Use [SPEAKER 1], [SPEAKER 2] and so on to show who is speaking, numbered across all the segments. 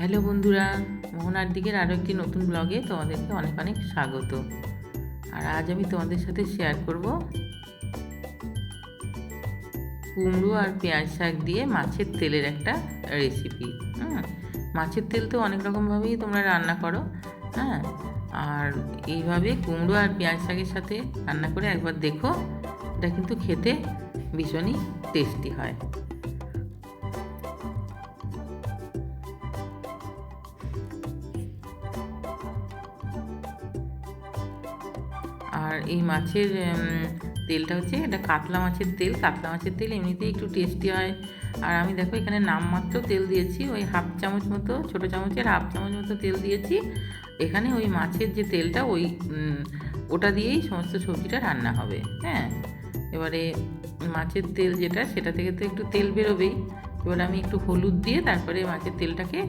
[SPEAKER 1] Hello বন্ধুরা, মোহনার দিকের আরও একটি নতুন ব্লগে তোমাদেরকে অনেক অনেক স্বাগত। আর আজ আমি তোমাদের সাথে শেয়ার করব কুমড়ো আর পেঁয়াজ শাক দিয়ে মাছের তেলের একটা রেসিপি হ্যাঁ মাছের তেল তো অনেক রকমভাবেই তোমরা রান্না করো হ্যাঁ? আর এইভাবে কুমড়ো আর পেঁয়াজ শাকের সাথে রান্না করে একবার দেখো, এটা কিন্তু খেতে ভীষণই টেস্টি হয়। এই মাছের তেলটা হচ্ছে এটা কাতলা মাছের তেল। কাতলা মাছের তেল এমনিতেই একটু টেস্টি হয়। আর আমি দেখো এখানে নামমাত্র তেল দিয়েছি। ওই হাফ চামচ মতো, ছোটো চামচের হাফ চামচ মতো তেল দিয়েছি। এখানে ওই মাছের যে তেলটা, ওই ওটা দিয়েই সমস্ত সবজিটা রান্না হবে। হ্যাঁ? এবারে মাছের তেল যেটা, সেটা থেকে তো একটু তেল বেরোবেই। এবার আমি একটু হলুদ দিয়ে তারপরে মাছের তেলটাকে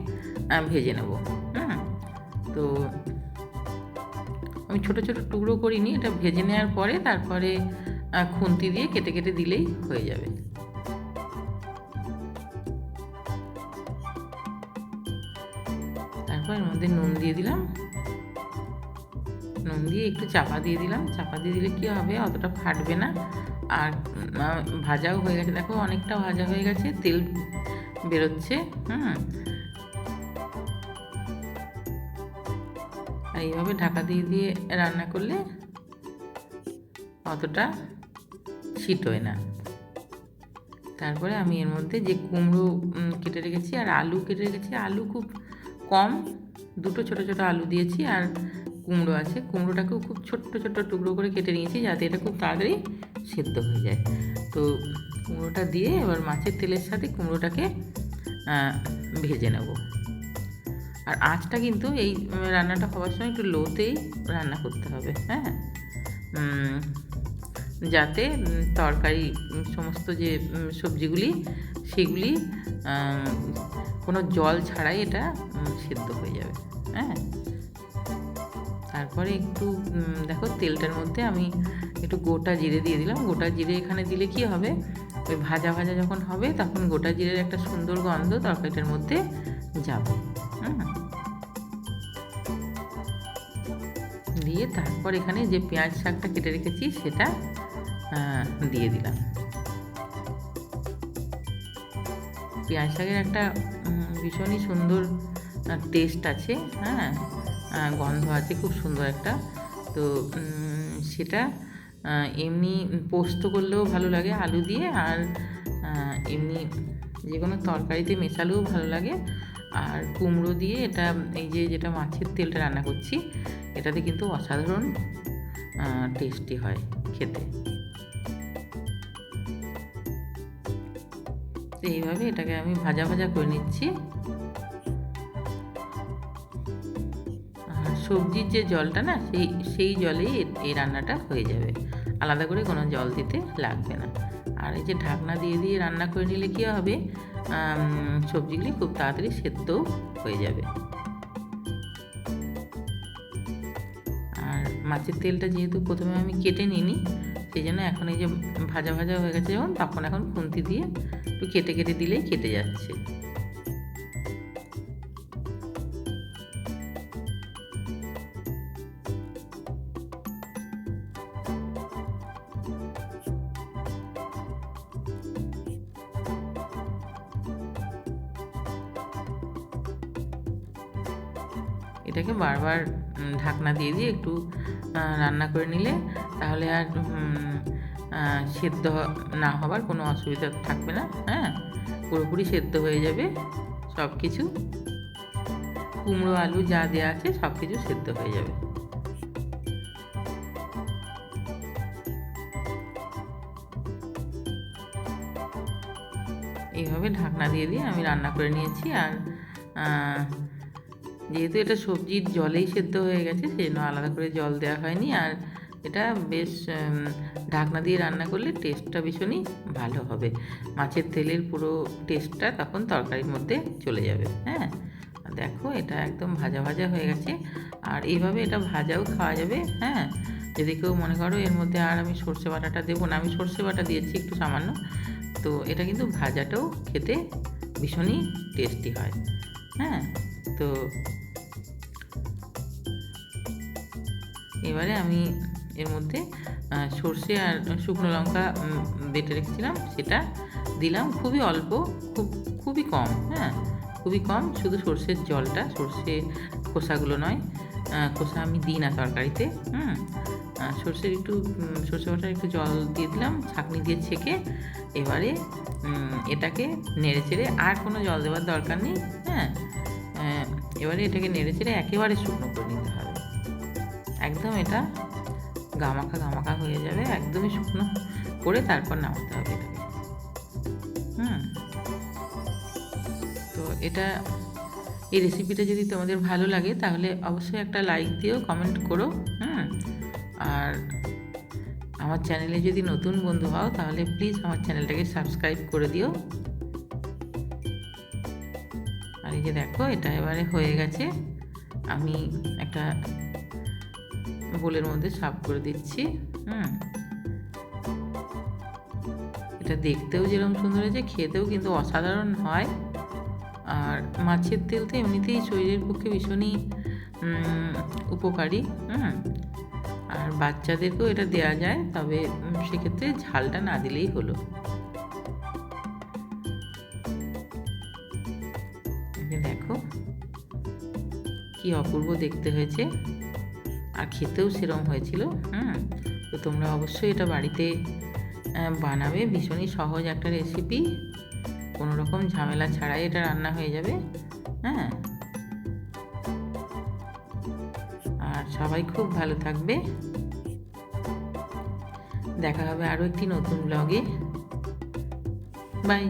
[SPEAKER 1] ভেজে নেব। হুম? তো আমি ছোট ছোট টুকরো করিনি, এটা ভেজে নেওয়ার পরে তারপরে খুন্তি দিয়ে কেটে কেটে দিলেই হয়ে যাবে। তারপর এর মধ্যে নুন দিয়ে দিলাম। নুন দিয়ে একটু চাপা দিয়ে দিলাম। চাপা দিয়ে দিলে কি হবে? অতটা ফাটবে না। আর ভাজাও হয়ে গেছে। দেখো অনেকটা ভাজা হয়ে গেছে, তেল বেরোচ্ছে, হুম? এইভাবে ঢাকা দিয়ে দিয়ে রান্না করলে অতটা ছিটোয় না। তারপরে আমি এর মধ্যে যে কুমড়ো কেটে রেখেছি আর আলু কেটে রেখেছি, আলু খুব কম, দুটো ছোট ছোট আলু দিয়েছি আর কুমড়ো আছে। কুমড়োটাকেও খুব ছোট্ট ছোট্ট টুকরো করে কেটে নিয়েছি যাতে এটা খুব তাড়াতাড়ি সেদ্ধ হয়ে যায়। তো কুমড়োটা দিয়ে এবার মাছের তেলের সাথে কুমড়োটাকে ভেজে নেব। আর আঁচটা কিন্তু এই রান্নাটা হওয়ার সময় একটু লোতেই রান্না করতে হবে হ্যাঁ? যাতে তরকারি সমস্ত যে সবজিগুলি, সেগুলি কোনো জল ছাড়াই এটা সেদ্ধ হয়ে যাবে হ্যাঁ? তারপরে একটু দেখো তেলটার মধ্যে আমি একটু গোটা জিরে দিয়ে দিলাম। গোটা জিরে এখানে দিলে কি হবে? ওই ভাজা ভাজা যখন হবে, তখন গোটা জিরের একটা সুন্দর গন্ধ তরকারিটার মধ্যে যাবে। দিয়ে তারপর এখানে যে পেঁয়াজ শাকটা কেটে রেখেছি, সেটা দিয়ে দিলাম। পেঁয়াজ শাকের একটা ভীষণই সুন্দর টেস্ট আছে হ্যাঁ? গন্ধ আছে, খুব সুন্দর একটা। তো সেটা এমনি পোস্ত করলেও ভালো লাগে আলু দিয়ে, আর এমনি যে কোনো তরকারিতে মেশালেও ভালো লাগে। আর কুমড়ো দিয়ে এটা, এই যে যেটা মাছের তেলটা রান্না করছি এটাতে কিন্তু অসাধারণ টেস্টি হয় খেতে। এইভাবে এটাকে আমি ভাজা ভাজা করে নিচ্ছি। সবজির যে জলটা না, সেই সেই জলেই এই রান্নাটা হয়ে যাবে। আলাদা করে কোনো জল দিতে লাগবে না। আর এই যে ঢাকনা দিয়ে দিয়ে রান্না করে নিলে কী হবে? সবজিগুলি খুব তাড়াতাড়ি সেদ্ধও হয়ে যাবে। মাছের তেলটা যেহেতু প্রথমে আমি কেটে নিইনি, সেই জন্য এখন এই যে ভাজা ভাজা হয়ে গেছে যখন, তখন এখন খুন্তি দিয়ে একটু কেটে কেটে দিলেই কেটে যাচ্ছে। এটাকে বারবার ঢাকনা দিয়ে দিয়ে একটু রান্না করে নিলে তাহলে আর সেদ্ধ না হবার কোনো অসুবিধা থাকবে না হ্যাঁ? পুরোপুরি সেদ্ধ হয়ে যাবে সব কিছু কুমড়ো, আলু যা দেওয়া আছে সব কিছু সেদ্ধ হয়ে যাবে। এইভাবে ঢাকনা দিয়ে দিয়ে আমি রান্না করে নিয়েছি আর যেহেতু এটা সবজির জলেই সেদ্ধ হয়ে গেছে সেই জন্য আলাদা করে জল দেওয়া হয়নি। আর এটা বেশ ঢাকনা দিয়ে রান্না করলে টেস্টটা ভীষণই ভালো হবে। মাছের তেলের পুরো টেস্টটা তখন তরকারির মধ্যে চলে যাবে হ্যাঁ? দেখো এটা একদম ভাজা ভাজা হয়ে গেছে। আর এইভাবে এটা ভাজাও খাওয়া যাবে হ্যাঁ? যদি কেউ মনে করো এর মধ্যে আর আমি সর্ষে বাটাটা দেবো না, আমি সর্ষে বাটা দিয়েছি একটু সামান্য, তো এটা কিন্তু ভাজাটাও খেতে ভীষণই টেস্টি হয় হ্যাঁ? তো এবারে আমি এর মধ্যে সর্ষে আর শুকনো লঙ্কা বেটে রেখেছিলাম। সেটা দিলাম খুবই অল্প, খুব, খুবই কম হ্যাঁ? খুবই কম, শুধু সর্ষের জলটা, সর্ষে খোসাগুলো নয় খোসা আমি দিই না তরকারিতে, হুম? সর্ষের একটু সর্ষে বাটার একটু জল দিয়ে দিলাম, ছাঁকনি দিয়ে ছেঁকে এবারে এটাকে নেড়ে চেড়ে আর কোনো জল দেওয়ার দরকার নেই হ্যাঁ? এবারে এটাকে নেড়ে চেড়ে একেবারে শুকনো করে নিতে হবে। একদম এটা গামাখা গামাখা হয়ে যাবে, একদমই শুকনো। করে তারপর নামাতে হবে এটাকে। হুম। তো এটা, এই রেসিপিটা যদি তোমাদের ভালো লাগে, তাহলে অবশ্যই একটা লাইক দিও কমেন্ট করো, হুম। আর আমার চ্যানেলে যদি নতুন বন্ধু হও, তাহলে প্লিজ আমার চ্যানেলটাকে সাবস্ক্রাইব করে দিও। আর এই যে দেখো, এটা এবারে হয়ে গেছে। আমি একটা বোলের মধ্যে সাফ করে দিচ্ছি, হুম। এটা দেখতেও যেরকম সুন্দর হয়েছে, খেতেও কিন্তু অসাধারণ হয়। আর মাছের তেল তো এমনিতেই শরীরের পক্ষে ভীষণই উপকারী, হুম। আর বাচ্চাদেরকেও এটা দেওয়া যায়, তবে সেক্ষেত্রে ঝালটা না দিলেই হলো। দেখো, কি অপূর্ব দেখতে হয়েছে। আর খেতেও সেরম হয়েছিল, হুম? তো তোমরা অবশ্যই এটা বাড়িতে বানাবে। ভীষণই সহজ একটা রেসিপি কোনো রকম ঝামেলা ছাড়াই এটা রান্না হয়ে যাবে হ্যাঁ? আর সবাই খুব ভালো থাকবে। দেখা হবে আরও একটি নতুন ব্লগে বাই